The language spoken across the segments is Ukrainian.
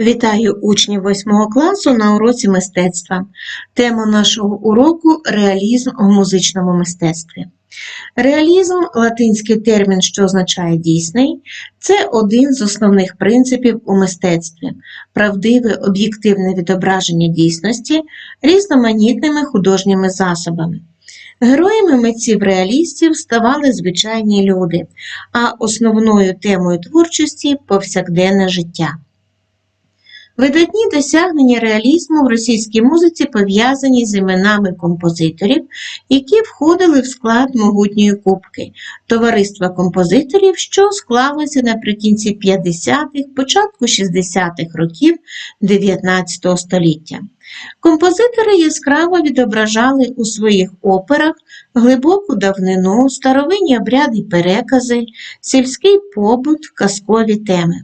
Вітаю учнів 8 класу на уроці мистецтва. Тема нашого уроку реалізм у музичному мистецтві. Реалізм латинський термін, що означає дійсний, це один з основних принципів у мистецтві правдиве об'єктивне відображення дійсності різноманітними художніми засобами. Героями митців реалістів ставали звичайні люди, а основною темою творчості повсякденне життя. Видатні досягнення реалізму в російській музиці пов'язані з іменами композиторів, які входили в склад могутньої кубки товариства композиторів, що склалося наприкінці 50-х, початку 60-х років 19 століття. Композитори яскраво відображали у своїх операх глибоку давнину, старовинні обряди перекази, сільський побут, казкові теми.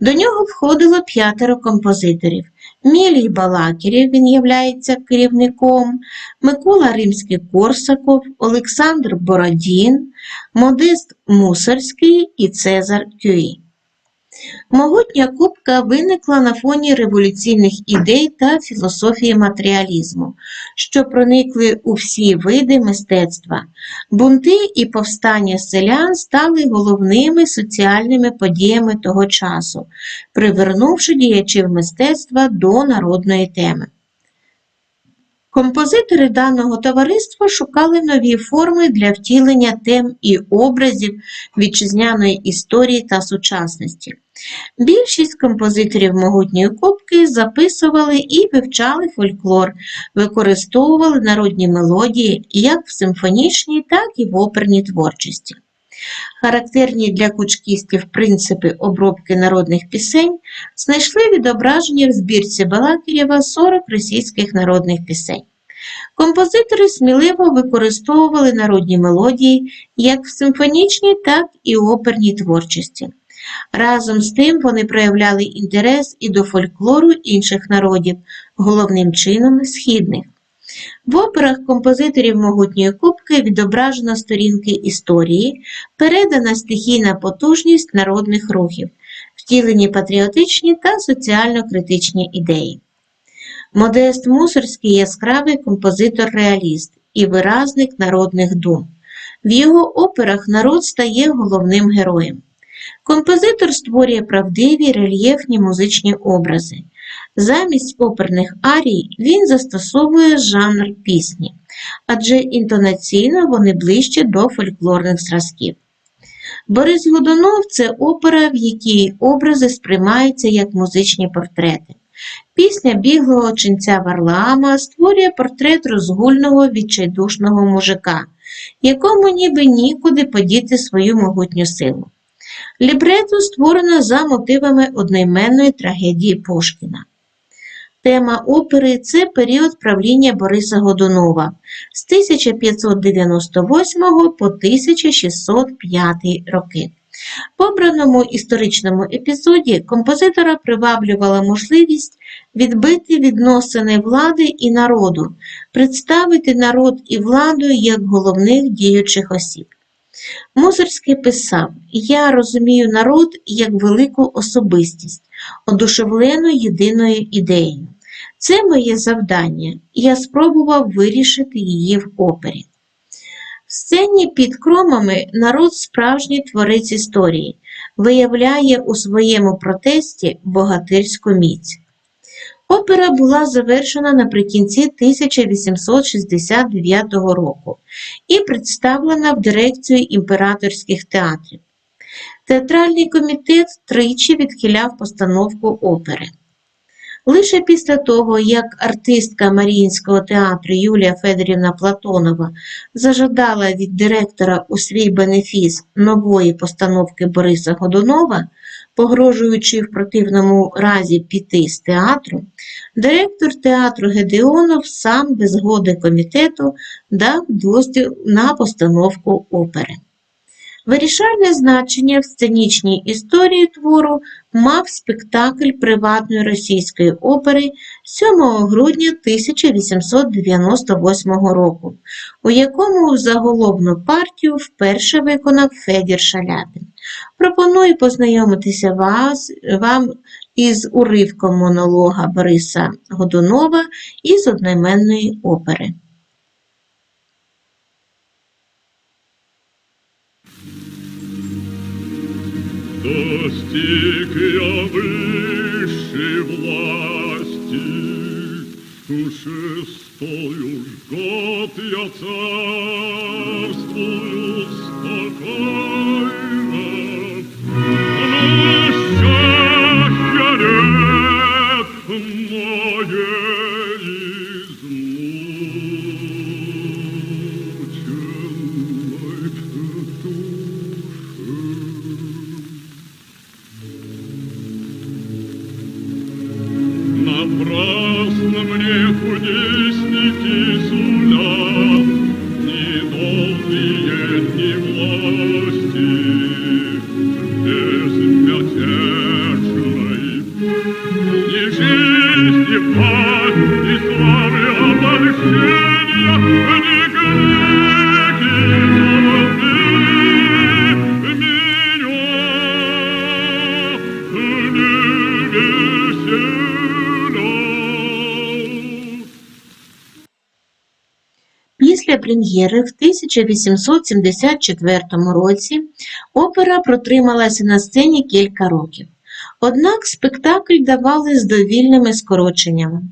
До нього входило п'ятеро композиторів. Мілій Балакірєв, він являється керівником, Микола Римський-Корсаков, Олександр Бородін, Модест Мусорський і Цезар Кюї. Могутня кубка виникла на фоні революційних ідей та філософії матеріалізму, що проникли у всі види мистецтва. Бунти і повстання селян стали головними соціальними подіями того часу, привернувши діячів мистецтва до народної теми. Композитори даного товариства шукали нові форми для втілення тем і образів вітчизняної історії та сучасності. Більшість композиторів могутньої кубки записували і вивчали фольклор, використовували народні мелодії як в симфонічній, так і в оперній творчості. Характерні для кучкістів принципи обробки народних пісень знайшли відображення в збірці Балакирєва 40 російських народних пісень. Композитори сміливо використовували народні мелодії як в симфонічній, так і оперній творчості. Разом з тим вони проявляли інтерес і до фольклору інших народів, головним чином східних. В операх композиторів могутньої кубки відображено сторінки історії, передана стихійна потужність народних рухів, втілені патріотичні та соціально-критичні ідеї. Модест Мусорський яскравий композитор-реаліст і виразник народних дум. В його операх народ стає головним героєм. Композитор створює правдиві рельєфні музичні образи. Замість оперних арій він застосовує жанр пісні, адже інтонаційно вони ближче до фольклорних зразків. Борис Годунов це опера, в якій образи сприймаються як музичні портрети. Пісня біглого ченця Варлаама створює портрет розгульного відчайдушного мужика, якому ніби нікуди подіти свою могутню силу. Лібрето створено за мотивами одноіменної трагедії Пушкіна. Тема опери це період правління Бориса Годунова з 1598 по 1605 роки. В обраному історичному епізоді композитора приваблювала можливість відбити відносини влади і народу, представити народ і владу як головних діючих осіб. Мусорський писав: Я розумію народ як велику особистість, одушевлену єдиною ідеєю. Це моє завдання, і я спробував вирішити її в опері. В сцені під кромами народ справжній творець історії, виявляє у своєму протесті богатирську міць. Опера була завершена наприкінці 1869 року і представлена в дирекцію імператорських театрів. Театральний комітет тричі відхиляв постановку опери. Лише після того, як артистка Маріїнського театру Юлія Федорівна Платонова зажадала від директора у свій бенефіс нової постановки Бориса Годунова, погрожуючи в противному разі піти з театру, директор театру Гедеонов сам без згоди комітету дав дозвіл на постановку опери. Вирішальне значення в сценічній історії твору мав спектакль приватної російської опери 7 грудня 1898 року, у якому заголовну партію вперше виконав Федір Шаляпін. Пропоную познайомитися вас, вам із уривком монолога Бориса Годунова із одноіменної опери. Достиг я высшей власти, Шестой уж год я царствую спокойно, Після прем'єри в 1874 році опера протрималася на сцені кілька років. Однак спектакль давали з довільними скороченнями.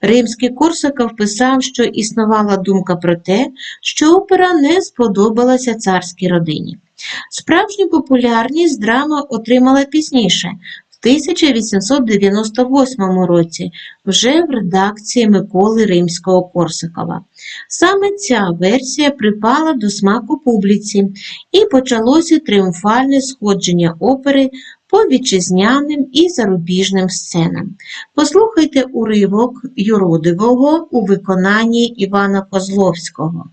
Римський Корсаков писав, що існувала думка про те, що опера не сподобалася царській родині. Справжню популярність драма отримала пізніше, в 1898 році, вже в редакції Миколи Римського-Корсакова. Саме ця версія припала до смаку публіці і почалося тріумфальне сходження опери по вітчизняним і зарубіжним сценам. Послухайте уривок юродивого у виконанні Івана Козловського.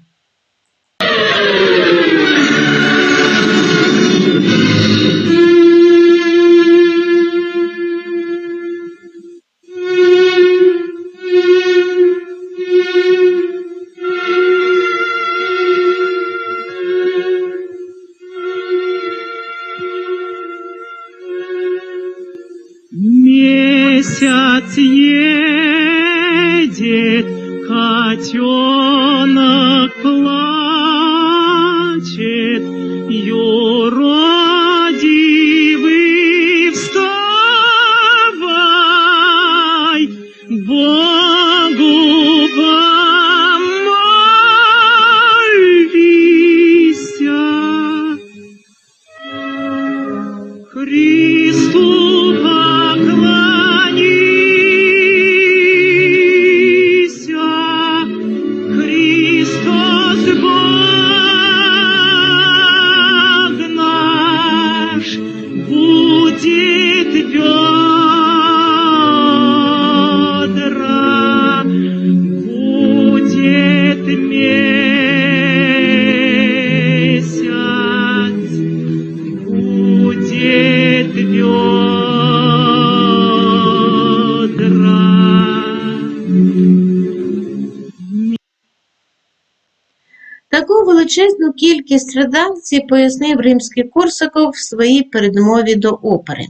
Величезну кількість редакцій пояснив римський Корсаков в своїй передмові до опери.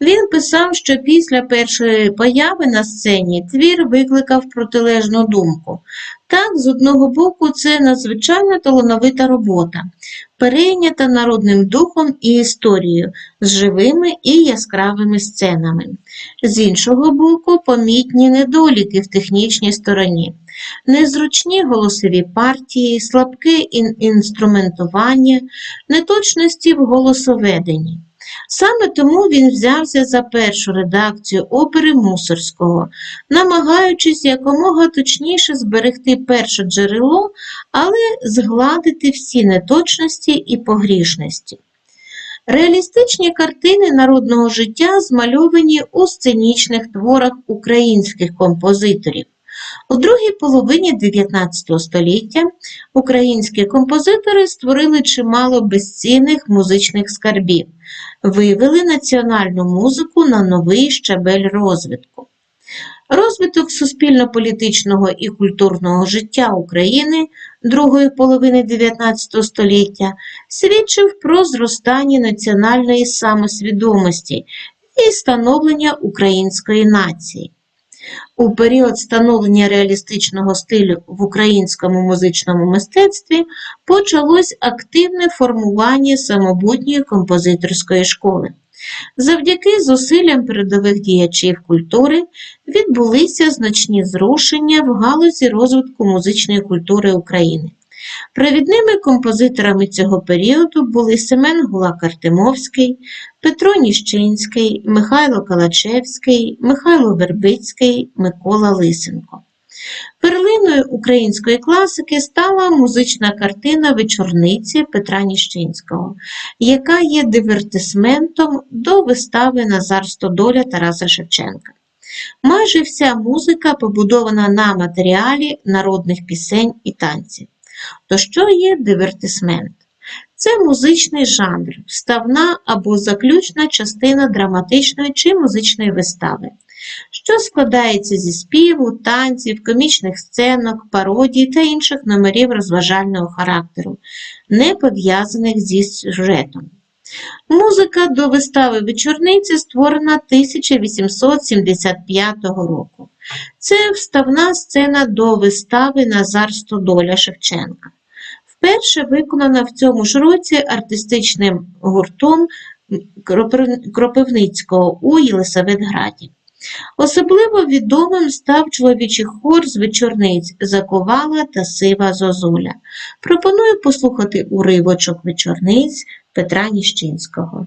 Він писав, що після першої появи на сцені твір викликав протилежну думку. Так, з одного боку, це надзвичайно талановита робота, перейнята народним духом і історією, з живими і яскравими сценами. З іншого боку, помітні недоліки в технічній стороні. Незручні голосові партії, слабке ін- інструментування, неточності в голосоведенні. Саме тому він взявся за першу редакцію опери Мусорського, намагаючись якомога точніше зберегти перше джерело, але згладити всі неточності і погрішності. Реалістичні картини народного життя змальовані у сценічних творах українських композиторів. У другій половині 19 століття українські композитори створили чимало безцінних музичних скарбів, вивели національну музику на новий щабель розвитку. Розвиток суспільно-політичного і культурного життя України другої половини 19 століття свідчив про зростання національної самосвідомості і становлення української нації. У період становлення реалістичного стилю в українському музичному мистецтві почалось активне формування самобутньої композиторської школи. Завдяки зусиллям передових діячів культури відбулися значні зрушення в галузі розвитку музичної культури України. Провідними композиторами цього періоду були Семен Гулак-Артемовський, Петро Ніщинський, Михайло Калачевський, Михайло Вербицький, Микола Лисенко. Перлиною української класики стала музична картина Вечорниці Петра Ніщинського, яка є дивертисментом до вистави Назар Стодоля Тараса Шевченка. Майже вся музика побудована на матеріалі народних пісень і танців. То що є дивертисмент? Це музичний жанр, вставна або заключна частина драматичної чи музичної вистави, що складається зі співу, танців, комічних сценок, пародій та інших номерів розважального характеру, не пов'язаних зі сюжетом. Музика до вистави вечорниці створена 1875 року. Це вставна сцена до вистави Назар Стодоля Шевченка. Вперше виконана в цьому ж році артистичним гуртом Кропивницького у Єлисаветграді. Особливо відомим став чоловічий хор з вечорниць Заковала та Сива Зозуля. Пропоную послухати уривочок вечорниць Петра Ніщинського.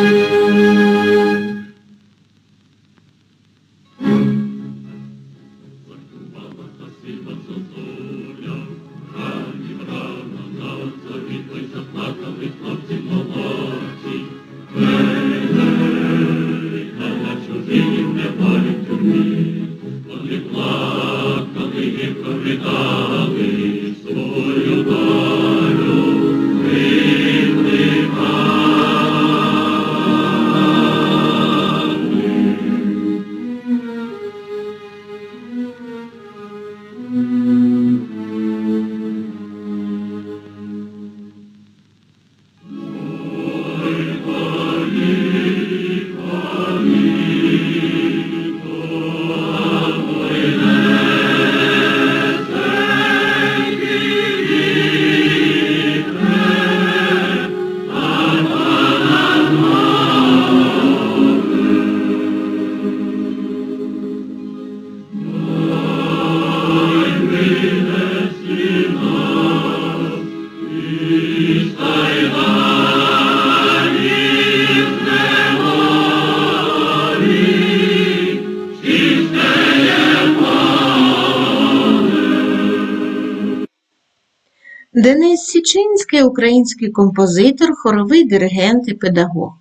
Денис Січинський – український композитор, хоровий диригент і педагог.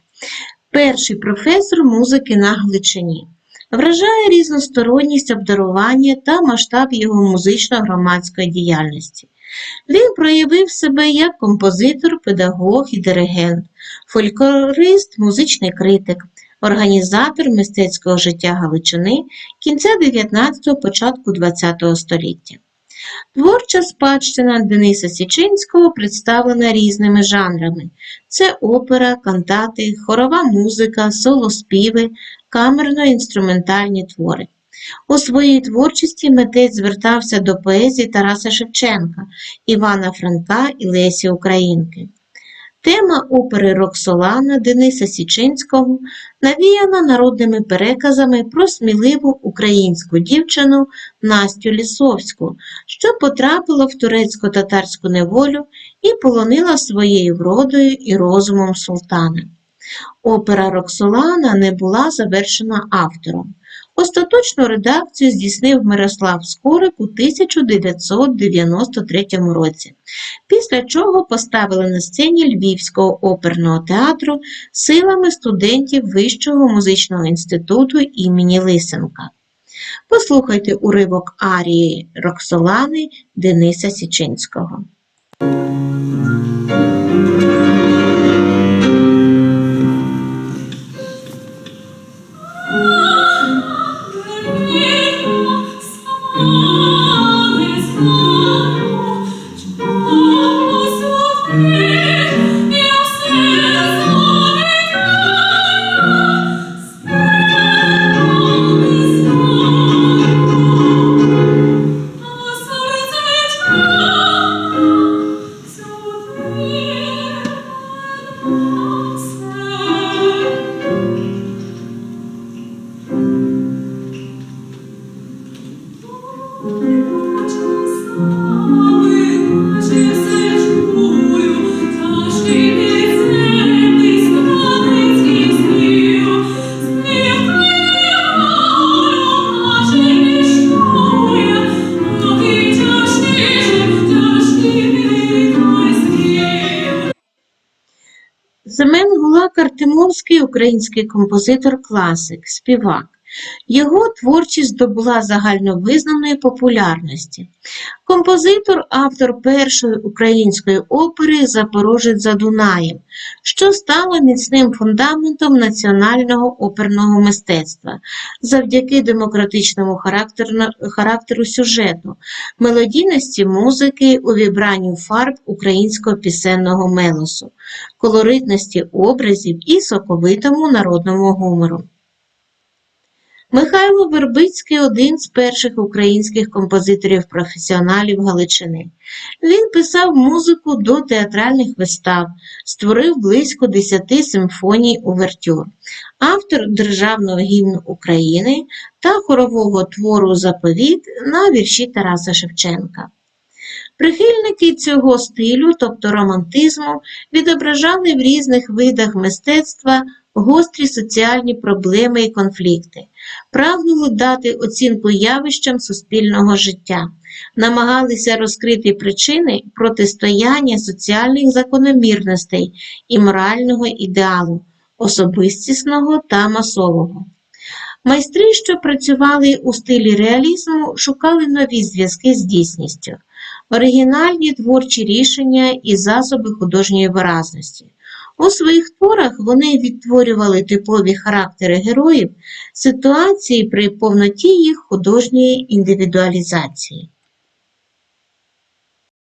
Перший професор музики на Гличині. Вражає різносторонність обдарування та масштаб його музично-громадської діяльності. Він проявив себе як композитор, педагог і диригент, фольклорист, музичний критик, організатор мистецького життя Галичини кінця 19-го, початку 20-го століття. Творча спадщина Дениса Січинського представлена різними жанрами: це опера, кантати, хорова музика, солоспіви, камерно-інструментальні твори. У своїй творчості митець звертався до поезії Тараса Шевченка, Івана Франка і Лесі Українки. Тема опери Роксолана Дениса Січинського навіяна народними переказами про сміливу українську дівчину Настю Лісовську, що потрапила в турецько-татарську неволю і полонила своєю вродою і розумом султана. Опера Роксолана не була завершена автором. Остаточну редакцію здійснив Мирослав Скорик у 1993 році, після чого поставили на сцені Львівського оперного театру силами студентів Вищого музичного інституту імені Лисенка. Послухайте уривок арії Роксолани Дениса Січинського. Український композитор-класик, співак. Його творчість здобула загальновизнаної популярності. Композитор, автор першої української опери Запорожець за Дунаєм, що стало міцним фундаментом національного оперного мистецтва завдяки демократичному характеру, характеру сюжету, мелодійності музики у вібранню фарб українського пісенного мелосу, колоритності образів і соковитому народному гумору. Михайло Вербицький один з перших українських композиторів-професіоналів Галичини. Він писав музику до театральних вистав, створив близько 10 симфоній увертюр, автор Державного гімну України та хорового твору Заповіт на вірші Тараса Шевченка. Прихильники цього стилю, тобто романтизму, відображали в різних видах мистецтва гострі соціальні проблеми і конфлікти, прагнули дати оцінку явищам суспільного життя, намагалися розкрити причини протистояння соціальних закономірностей і морального ідеалу, особистісного та масового. Майстри, що працювали у стилі реалізму, шукали нові зв'язки з дійсністю, оригінальні творчі рішення і засоби художньої виразності. У своїх творах вони відтворювали типові характери героїв, ситуації при повноті їх художньої індивідуалізації.